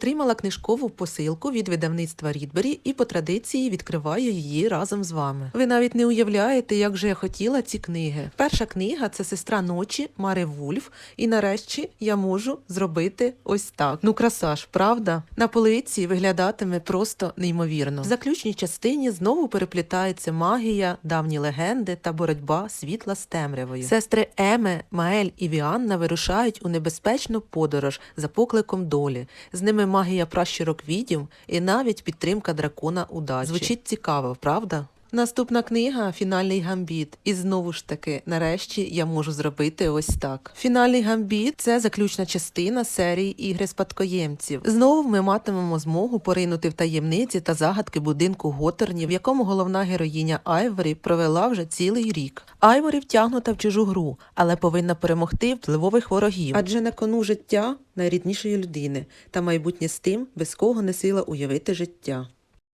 Отримала книжкову посилку від видавництва Рідбері і по традиції відкриваю її разом з вами. Ви навіть не уявляєте, як же я хотіла ці книги. Перша книга це сестра ночі Мари Вульф. І нарешті я можу зробити ось так. Ну, краса ж, правда? На полиці виглядатиме просто неймовірно. В заключній частині знову переплітається магія, давні легенди та боротьба світла з темрявою. Сестри Еме, Маель і Віанна вирушають у небезпечну подорож за покликом долі. З ними магія пращурок відьм і навіть підтримка дракона удачі. Звучить цікаво, правда? Наступна книга Фінальний гамбіт. І знову ж таки, нарешті я можу зробити ось так. Фінальний гамбіт це заключна частина серії ігри спадкоємців. Знову ми матимемо змогу поринути в таємниці та загадки будинку Готерні, в якому головна героїня Айворі провела вже цілий рік. Айворі втягнута в чужу гру, але повинна перемогти впливових ворогів, адже на кону життя найріднішої людини та майбутнє з тим, без кого не сила уявити життя.